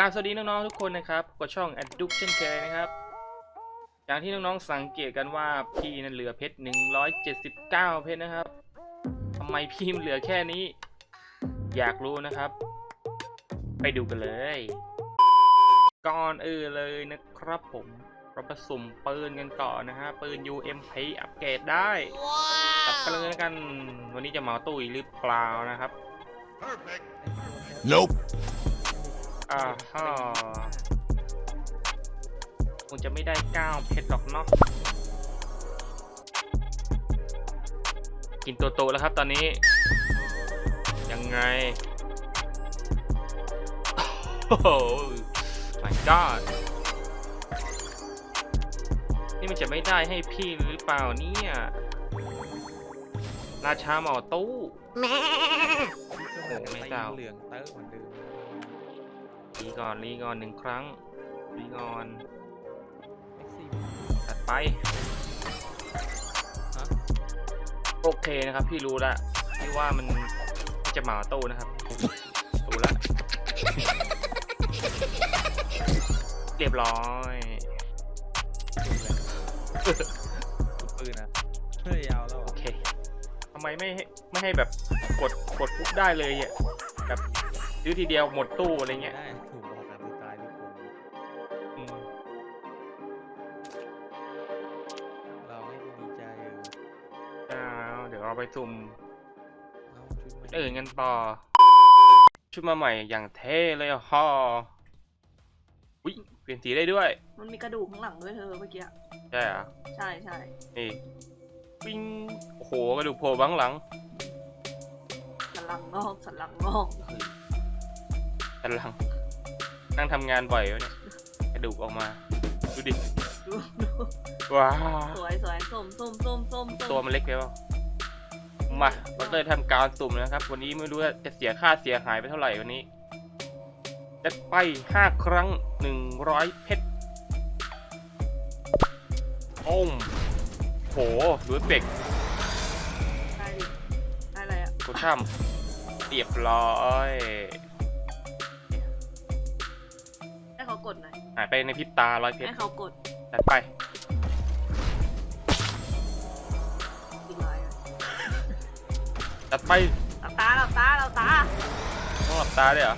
กราบสวัสดีน้องๆทุกคนนะครับพบกับช่อง Adduct เช่นเคยนะครับ อย่างที่น้องๆสังเกตกันว่าพี่นั้นเหลือเพชร 179 เพชรนะครับทำไมพี่มันเหลือแค่นี้ อยากรู้นะครับ ไปดูกันเลย ก่อนอื่นเลยนะครับผมเราผสมปืนกันก่อนนะฮะ ปืน UMP อัปเกรดได้ตัดกันเลยกัน วันนี้จะมาตู้หรือเปล่านะครับ Nope. อ่าฮะคงจะไม่ได้เก้าเพชรหรอกเนาะกินตัวโตแล้วครับตอนนี้ ยังไง โอ้โห my god นี่มันจะไม่ได้ให้พี่หรือเปล่าเนี่ย ราชาหมอตู้โอ้ไม่เจ้าเหลืองเตอร์เหมือนเดิม รีก่อนรีก่อนหนึ่งครั้งรีก่อนเอ็กซี่ตัดไปฮะโอเคนะครับ พี่รู้ละพี่ว่ามันจะหมาโตนะครับรู้ละเรียบร้อยปืนอะเฮ้ยยาวแล้วโออะเคทำไมไม่ให้ไม่ให้แบบกดกดปุ๊บได้เลยอะแบบซื้อทีเดียวหมดตู้อะไรเงี้ย เดี๋ยวเราไปสุ่มเอาชุดใหม่อื่นกันต่อ ชุดมาใหม่อย่างเท่เลยอะฮอวิเปลี่ยนสีได้ด้วย มันมีกระดูกข้างหลังด้วยเธอเมื่อกี้ ใช่เหรอ ใช่ใช่นี่ปิ้งโอ้โหกระดูกโผล่บ้างหลัง สันหลังงอกสันหลังงอกสันหลัง นั่งทำงานบ่อยวะเนี่ย กระดูกออกมา ดูดิดูดูว้าวสวยสวยส้มส้มส้มส้มส้มตัวมันเล็กไปเปล่า มาเราเลยทำการสุ่มนะครับ วันนี้ไม่รู้ว่าจะเสียค่าเสียหายไปเท่าไหร่วันนี้จัดไปห้าครั้งหนึ่งร้อยเพชรโอ้มโหดูเอฟเฟกต์ได้ดิได้อะไรอะกูช่ำเรียบร้อยให้เขากดหน่อยหายไปในพริบตาร้อยเพชรให้เขากดจัดไป จัดไปหลับตาหลับตาหลับตา ต้องหลับตาด้วยเหรอ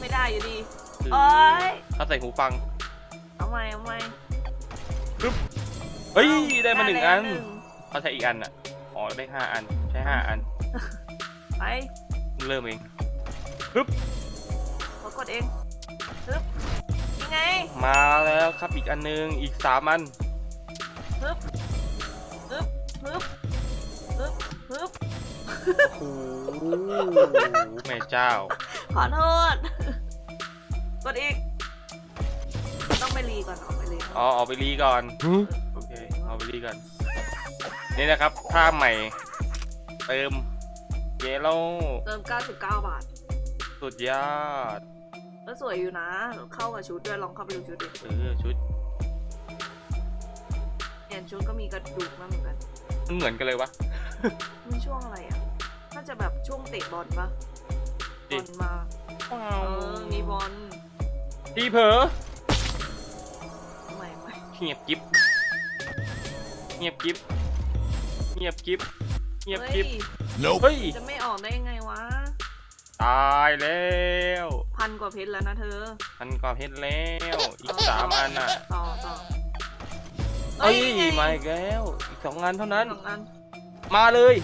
ไม่ได้อยู่ดีคือโอ๊ยเขาใส่หูฟังเอาใหม่เอาใหม่เฮ้ย ได้มาหนึ่งแล้วอันหงเขาใช้อีกอันอะ อ๋อ ได้ห้าอัน ใช้ห้าอัน ไป เริ่มเองเขากดเองฮึบยังไง มาแล้วครับอีกอันหนึง อีกสามอันฮึบฮึบฮึบฮึบฮึบ โอ้โหแม่เจ้า ขอโทษ กดอีก ต้องไปรีก่อนออกไปรีก่อนอ๋อเอาไปรีก่อน โอเค เอาไปรีก่อน นี่นะครับท่าใหม่ เติม เยลโล่เติม 99 บาทสุดยอด ก็สวยอยู่นะ เข้ากับชุดด้วยลองเข้าไปดูชุดดิเออชุด เปลี่ยนชุดก็มีกระดูกมาเหมือนกันมันเหมือนกันเลยวะมีช่วงอะไรอะน่า จะแบบช่วงเตะบอลปะดิบอลมาว้าเอวอมีบอลทีเผลอใหม่ใหม่เงียบกิ๊บเงียบกิ๊บเงียบกิ๊บเงียบเฮ้ยกิ๊บ Nope. เฮ้ยจะไม่ออกได้ยังไงวะ ตายแล้ว พันกว่าเพชรแล้วนะเธอ พันกว่าเพชรแล้ว อีกสามอันอะ ต่อต่อเอ้ยไงมาอีกแล้ว อีกสองอันเท่านั้นสองอันมาเลย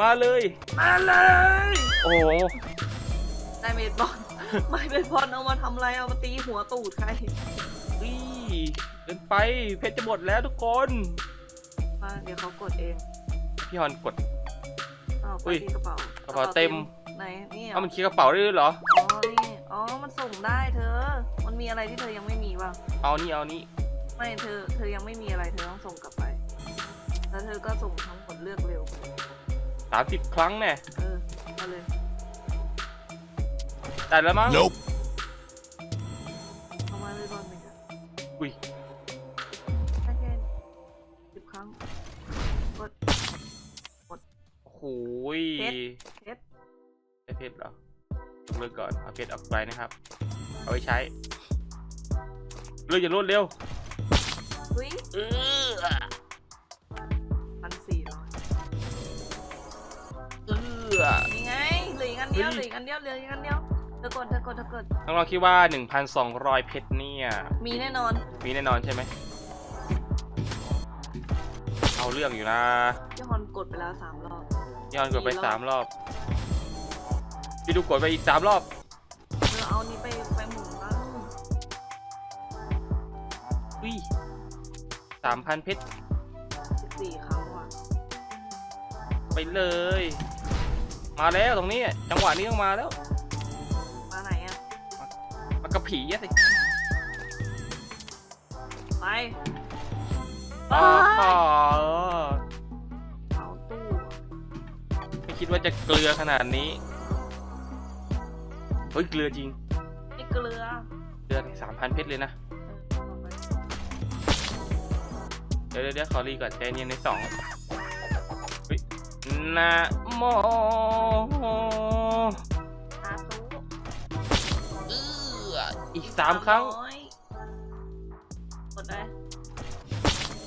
มาเลย มาเลย โอ้โหได้เบสบอลไม่เบสบอลเอามาทำอะไรเอามาตีหัวตูดใครนี่เกินไปเพชรจะหมดแล้วทุกคนมาเดี๋ยวเขากดเองพี่ฮอนกดอ้าวไปอุ้ย ที่กระเป๋ากระเป๋าเต็มไหนนี่เหรเอาอมันคีย์กระเป๋าได้ด้วยเหรอ อ๋อนี่อ๋อมันส่งได้เธอ มันมีอะไรที่เธอยังไม่มีบ้างเอานี่เอานี่ไม่เธอ เธอยังไม่มีอะไรเธอต้องส่งกลับไป แล้วเธอก็ส่งทั้งหมดเลือกเร็ว สามสิบครั้งแน่เออเอาเลยได้แล้วมั้ง Nope. เอามาเลยบอลหนึ่งอะอุ้ยแค่แค่สิบครั้งกดโอ้โหยเพชร เพชรได้เพชรเหรอเลิกก่อนเอาเพชรออกไปนะครับ เอาไปใช้เรื่องอย่างรวดเร็ว อุ้ยเออ นี่ไงเหลืออีกอันเดียวเฮ้เหลือยอีกอันเดียวเหลืออีกอันเดียวเธอกดเธอกดเธอกดน้องๆคิดว่า 1,200 เพชรเนี่ย มีแน่นอน มีแน่นอนใช่ไหม เอาเรื่องอยู่นะพี่ฮอนกดไปแล้วสามรอบย้อนกดไปสี่รอบสามรอบ พี่ดูกดไปอีกสามรอบเธอเอานี้ไปไปหมุนบ้างอุ้ยสามพันเพชรสิบสี่ครั้งว่ะ ไปเลย มาแล้วตรงนี้ จังหวะนี้ต้องมาแล้วมาไหนอะ มากระผีอะสิไปอ๋อไปเอาตู้อะไม่คิดว่าจะเกลือขนาดนี้ เฮ้ย เกลือจริง ไอ้เกลือ เกลือสามพันเพชรเลยนะ เดี๋ยวเดี๋ยวเดี๋ยวขอรีก่อนใจเย็นในสองเฮ้ยนะ โมอาตู้เอออีกสามครั้งกดได้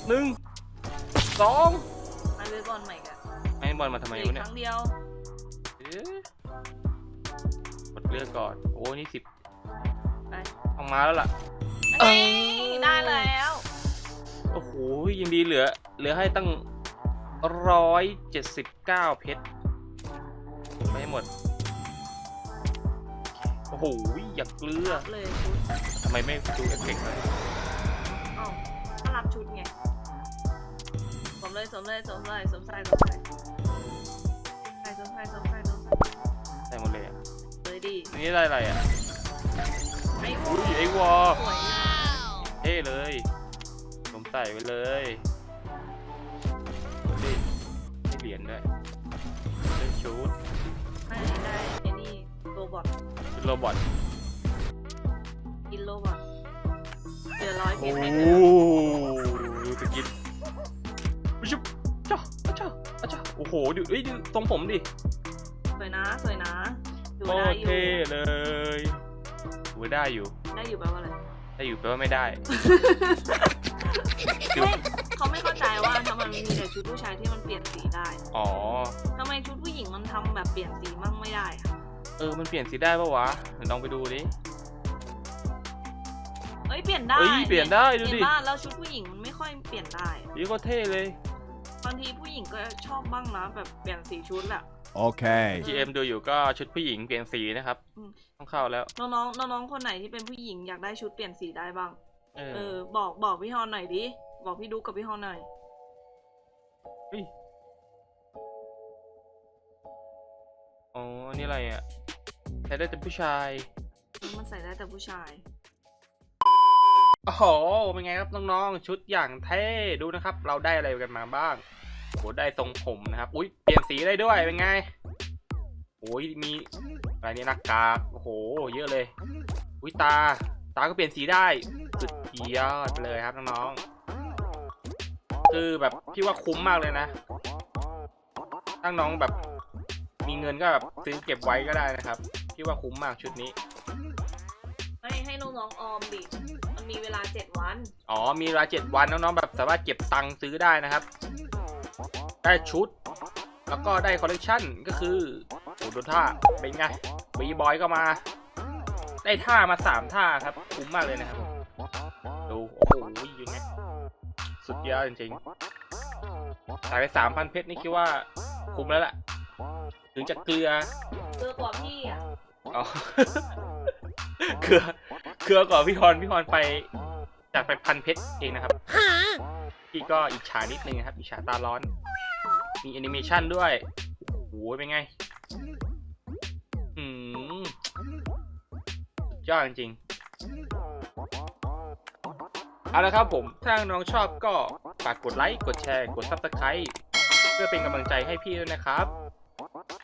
หนึ่งสองไปเวบอลใหม่กันไม่บอลมาทำไมเหลือวะเนี่ยครั้งเดียวกดเลือกก่อน โอ้นี่สิบไปเอามาแล้วล่ะได้แล้ว โอ้โหยินดีเหลือ เหลือให้ตั้งร้อยเจ็ดสิบเก้าเพชร ไม่ให้หมด โอ้โหอยากเกลือรับเลยชุดทำไมไม่ดูเอฟเฟกต์เลยเอ้าถ้ารับชุดไงสวมเลยสวมเลยสวมเลยสวมใส่สวมใส่ใส่สวมใส่สวมใส่สวมใส่ใส่หมดเลยอะเลยดินี่ได้อะไรอะไอ้อุ้ยไอ้วอสวยอะเท่เลยผมใส่ไปเลยนี่ให้เหรียญด้วยได้ชุด ไม่ได้ไอ้นี่โรบอทชุดโรบอทกินโรบอทเหลือร้อยเพโอ้ชรให้โหเธอดูสกินชุบจ้าจ้าจ้าโอ้โหดูเอ้ยดูตรงผมดิสวยนะสวยนะดูโคได้ตรอยู่เท่เลยดูได้อยู่ ได้อยู่แปลว่าอะไรได้อยู่แปลว่าไม่ได้ดูไม่เขาไม่เข้าใจว่าทำไมมันมีแต่ชุดผู้ชายที่มันเปลี่ยนสีได้ อ๋อ แบบเปลี่ยนสีมั่งไม่ได้อะเออ มันเปลี่ยนสีได้ปะวะเดี๋ยวลองไปดูดิ เอ้ยเปลี่ยนได้เอ้ยเปลี่ยนได้ดูดิ เห็นป่ะแล้วชุดผู้หญิงมันไม่ค่อยเปลี่ยนได้อะนี่ก็เท่เลย บางทีผู้หญิงก็ชอบบ้างนะแบบเปลี่ยนสีชุดแหละ Okay. GM ดูอยู่ก็ชุดผู้หญิงเปลี่ยนสีนะครับ อืม ต้องเข้าแล้ว น้องๆน้องๆคนไหนที่เป็นผู้หญิงอยากได้ชุดเปลี่ยนสีได้บ้าง เอเออ อ บอกบอกพี่ฮอนหน่อยดิ บอกพี่ดุ๊กกับพี่ฮอนหน่อย เฮ้ย อ๋อ นี่อะไรอะใช้ได้แต่ผู้ชาย มันใส่ได้แต่ผู้ชาย โอ้โห เป็นไงครับน้องๆ ชุดอย่างเท่ ดูนะครับ เราได้อะไรกันมาบ้างโหได้ทรงผมนะครับ อุ้ยเปลี่ยนสีได้ด้วย เป็นไงโอ้ยมีอะไรนี่หน้ากากโอ้โห เยอะเลย อุ้ยตา ตาก็เปลี่ยนสีได้สุดยอดไปเลยครับน้องๆ คือแบบพี่ว่าคุ้มมากเลยนะถ้าน้องแบบมี เงินก็แบบซื้อเก็บไว้ก็ได้นะครับพี่ว่าคุ้มมากชุดนี้ให้ให้น้องๆออมดิ มันมีเวลาเจ็ดวัน อ๋อ มีเวลาเจ็ดวันน้องๆแบบสามารถเก็บตังค์ซื้อได้นะครับ ได้ชุด แล้วก็ได้คอลเลกชันก็คือโอ้ดูท่าเป็นไงบีบอยก็มา ได้ท่ามาสามท่าครับ คุ้มมากเลยนะครับ ดู โอ้โหยังไงสุดยอดจริงๆขายไปสามพันเพชรนี่คิดว่าคุ้มแล้วล่ะ ถึงจะเกลือเจอกว่าพี่อะอ๋อเกลือเกลือกว่าพี่ฮอนพี่ฮอนไปจากไปพันเพชรเองนะครับพี่ก็อิจฉานิดนึงนะครับอิจฉาตาร้อน มีแอนิเมชันด้วยโอ้โหเป็นไงอืมสุดยอดจริงๆเอาละครับผม ถ้าน้องชอบก็ฝากกดไลค์ กดแชร์ กด Subscribe เพื่อเป็นกำลังใจให้พี่ด้วยนะครับ